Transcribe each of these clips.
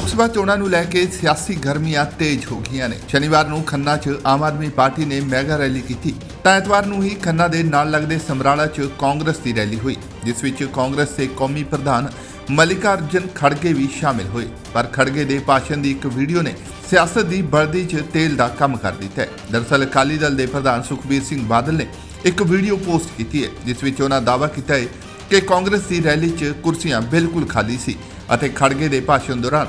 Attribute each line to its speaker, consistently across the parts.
Speaker 1: ਲੋਕ ਸਭਾ ਚੋਣਾਂ ਨੂੰ ਲੈ ਕੇ ਸਿਆਸੀ ਗਰਮੀਆਂ ਤੇਜ਼ ਹੋ ਗਈਆਂ ਨੇ। ਸ਼ਨੀਵਾਰ ਨੂੰ ਖੰਨਾ 'ਚ ਆਮ ਆਦਮੀ ਪਾਰਟੀ ਨੇ ਮੈਗਾ ਰੈਲੀ ਕੀਤੀ। ਤਾਂ ਐਤਵਾਰ ਨੂੰ ਹੀ ਖੰਨਾ ਦੇ ਨਾਲ ਲੱਗਦੇ ਸਮਰਾਲਾ 'ਚ ਕਾਂਗਰਸ ਦੀ ਰੈਲੀ ਹੋਈ, ਜਿਸ ਵਿੱਚ ਕਾਂਗਰਸ ਦੇ ਕੌਮੀ ਪ੍ਰਧਾਨ ਮਲਿਕਾ ਮਲਿਕਾਰਜਨ ਖੜਗੇ ਵੀ ਸ਼ਾਮਿਲ ਹੋਏ। ਪਰ ਖੜਗੇ ਦੇ ਭਾਸ਼ਣ ਦੀ ਇੱਕ ਵੀਡੀਓ ਨੇ ਸਿਆਸਤ ਦੀ ਬਲਦੀ 'ਚ ਤੇਲ ਦਾ ਕੰਮ ਕਰ ਦਿੱਤਾ ਹੈ। ਦਰਅਸਲ ਅਕਾਲੀ ਦਲ ਦੇ ਪ੍ਰਧਾਨ ਸੁਖਬੀਰ ਸਿੰਘ ਬਾਦਲ ਨੇ ਇੱਕ ਵੀਡੀਓ ਪੋਸਟ ਕੀਤੀ ਹੈ, ਜਿਸ ਵਿੱਚ ਉਹਨਾਂ ਦਾਅਵਾ ਕੀਤਾ ਹੈ ਕਿ ਕਾਂਗਰਸ ਦੀ ਰੈਲੀ 'ਚ ਕੁਰਸੀਆਂ ਬਿਲਕੁਲ ਖਾਲੀ ਸੀ ਅਤੇ ਖੜਗੇ ਦੇ ਭਾਸ਼ਣ ਦੌਰਾਨ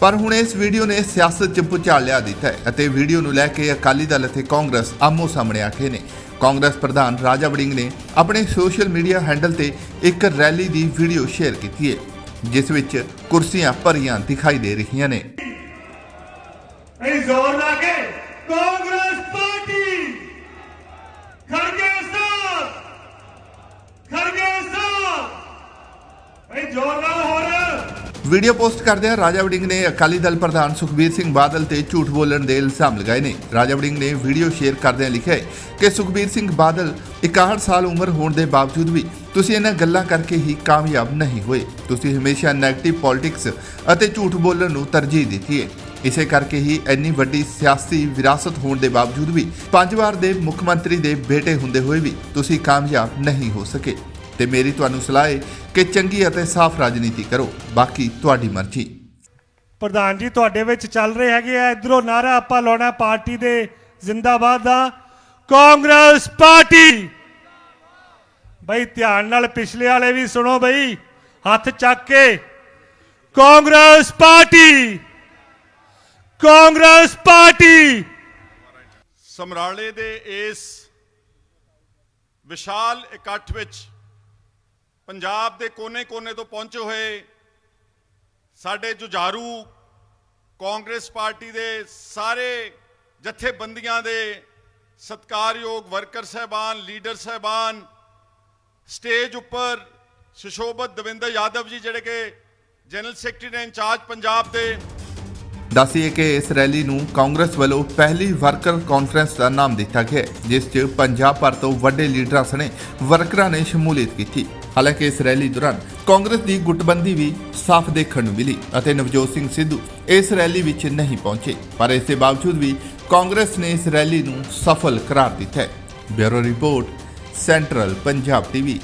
Speaker 1: ਪਰ ਹੁਣ ਇਸ ਵੀਡੀਓ ਨੇ ਸਿਆਸਤ 'ਚ ਭੁਚਾਲ ਲਿਆ ਦਿੱਤਾ ਹੈ ਅਤੇ ਵੀਡੀਓ ਨੂੰ ਲੈ ਕੇ ਅਕਾਲੀ ਦਲ ਅਤੇ ਕਾਂਗਰਸ ਆਮੋ ਸਾਹਮਣੇ ਆ ਗਏ ਨੇ। ਕਾਂਗਰਸ ਪ੍ਰਧਾਨ ਰਾਜਾ ਵੜਿੰਗ ਨੇ ਆਪਣੇ ਸੋਸ਼ਲ ਮੀਡੀਆ ਹੈਂਡਲ ਤੇ ਇੱਕ ਰੈਲੀ ਦੀ ਵੀਡੀਓ ਸ਼ੇਅਰ ਕੀਤੀ ਹੈ, ਜਿਸ ਵਿੱਚ ਕੁਰਸੀਆਂ ਭਰੀਆਂ ਦਿਖਾਈ ਦੇ ਰਹੀਆਂ ਨੇ।
Speaker 2: ਇਹ ਜ਼ੋਰ ਲਾ ਕੇ ਕਾਂਗਰਸ ਪਾਰਟੀ ਖੜਗੇ ਸਾਹਿਬ ਖੜਗੇ ਸਾਹਿਬ ਇਹ ਜ਼ੋਰ ਨਾਲ ਹੋ ਰਿਹਾ
Speaker 1: ਵੀਡੀਓ ਪੋਸਟ ਕਰਦਿਆਂ ਰਾਜਾ ਵੜਿੰਗ ਨੇ ਅਕਾਲੀ ਦਲ ਪ੍ਰਧਾਨ ਸੁਖਬੀਰ ਸਿੰਘ ਬਾਦਲ ਤੇ ਝੂਠ ਬੋਲਣ ਦੇ ਇਲਜ਼ਾਮ ਲਗਾਏ ਨੇ। ਰਾਜਾ ਵੜਿੰਗ ਨੇ ਵੀਡੀਓ ਸ਼ੇਅਰ ਕਰਦਿਆਂ ਲਿਖਿਆ ਹੈ ਕਿ ਸੁਖਬੀਰ ਸਿੰਘ ਬਾਦਲ 61 ਸਾਲ ਉਮਰ ਹੋਣ ਦੇ ਬਾਵਜੂਦ ਵੀ ਤੁਸੀਂ ਇਹਨਾਂ ਗੱਲਾਂ ਕਰਕੇ ਹੀ ਕਾਮਯਾਬ ਨਹੀਂ ਹੋਏ। ਤੁਸੀਂ ਹਮੇਸ਼ਾ ਨੈਗੇਟਿਵ ਪੋਲਿਟਿਕਸ ਅਤੇ ਝੂਠ ਬੋਲਣ ਨੂੰ ਤਰਜੀਹ ਦਿੱਤੀ ਹੈ। ਇਸੇ ਕਰਕੇ ਹੀ ਇੰਨੀ ਵੱਡੀ ਸਿਆਸੀ ਵਿਰਾਸਤ ਹੋਣ ਦੇ ਬਾਵਜੂਦ ਵੀ ਪੰਜ ਵਾਰ ਦੇ ਮੁੱਖ ਮੰਤਰੀ ਦੇ ਬੇਟੇ ਹੁੰਦੇ ਹੋਏ ਵੀ ਤੁਸੀਂ ਕਾਮਯਾਬ ਨਹੀਂ ਹੋ ਸਕੇ। ਤੇ ਮੇਰੀ ਤੁਹਾਨੂੰ ਸਲਾਹ ਹੈ ਕਿ ਚੰਗੀ ਅਤੇ ਸਾਫ਼ ਰਾਜਨੀਤੀ ਕਰੋ। ਬਾਕੀ ਤੁਹਾਡੀ ਮਰਜ਼ੀ।
Speaker 2: ਪ੍ਰਧਾਨ ਜੀ ਤੁਹਾਡੇ ਵਿੱਚ ਚੱਲ ਰਹੇ ਹੈਗੇ ਆ। ਇਧਰੋਂ ਨਾਰਾ ਆਪਾਂ ਲਾਉਣਾ ਪਾਰਟੀ ਦੇ ਜ਼ਿੰਦਾਬਾਦ ਦਾ। ਕਾਂਗਰਸ ਪਾਰਟੀ! ਬਈ ਧਿਆਨ ਨਾਲ ਪਿਛਲੇ ਵਾਲੇ ਵੀ ਸੁਣੋ ਬਈ ਹੱਥ ਚੱਕ ਕੇ। ਕਾਂਗਰਸ ਪਾਰਟੀ! ਕਾਂਗਰਸ ਪਾਰਟੀ!
Speaker 3: ਸਮਰਾਲੇ ਦੇ ਇਸ ਵਿਸ਼ਾਲ ਇਕੱਠ ਵਿੱਚ ਪੰਜਾਬ ਦੇ ਕੋਨੇ-ਕੋਨੇ ਤੋਂ ਪਹੁੰਚੇ ਹੋਏ ਸਾਡੇ ਜੁਝਾਰੂ ਕਾਂਗਰਸ ਪਾਰਟੀ ਦੇ ਸਾਰੇ ਜਥੇਬੰਦੀਆਂ ਦੇ ਸਤਕਾਰਯੋਗ ਵਰਕਰ ਸਹਿਬਾਨ, ਲੀਡਰ ਸਹਿਬਾਨ, ਸਟੇਜ ਉੱਪਰ ਸੁਸ਼ੋਭਤ ਦਵਿੰਦਰ ਯਾਦਵ ਜੀ ਜਿਹੜੇ ਕਿ ਜਨਰਲ ਸੈਕਟਰੀ ਨੇ ਇੰਚਾਰਜ ਪੰਜਾਬ ਦੇ।
Speaker 1: ਦੱਸੀਏ ਕਿ ਇਸ ਰੈਲੀ ਨੂੰ ਕਾਂਗਰਸ ਵੱਲੋਂ ਪਹਿਲੀ ਵਰਕਰ ਕਾਨਫਰੰਸ ਦਾ ਨਾਮ ਦਿੱਤਾ ਗਿਆ ਜਿਸ 'ਚ ਪੰਜਾਬ ਭਰ ਤੋਂ ਵੱਡੇ ਲੀਡਰਾਂ ਸਣੇ ਵਰਕਰਾਂ ਨੇ ਸ਼ਮੂਲੀਅਤ ਕੀਤੀ। ਹਾਲਾਂਕਿ ਇਸ ਰੈਲੀ ਦੌਰਾਨ ਕਾਂਗਰਸ ਦੀ ਗੁੱਟਬੰਦੀ ਵੀ ਸਾਫ਼ ਦੇਖਣ ਨੂੰ ਮਿਲੀ ਅਤੇ ਨਵਜੋਤ ਸਿੰਘ ਸਿੱਧੂ ਇਸ ਰੈਲੀ ਵਿੱਚ ਨਹੀਂ ਪਹੁੰਚੇ। ਪਰ ਇਸ ਦੇ ਬਾਵਜੂਦ ਵੀ ਕਾਂਗਰਸ ਨੇ ਇਸ ਰੈਲੀ ਨੂੰ ਸਫਲ ਕਰਾਰ ਦਿੱਤਾ ਹੈ। Bureau report, central Punjab TV.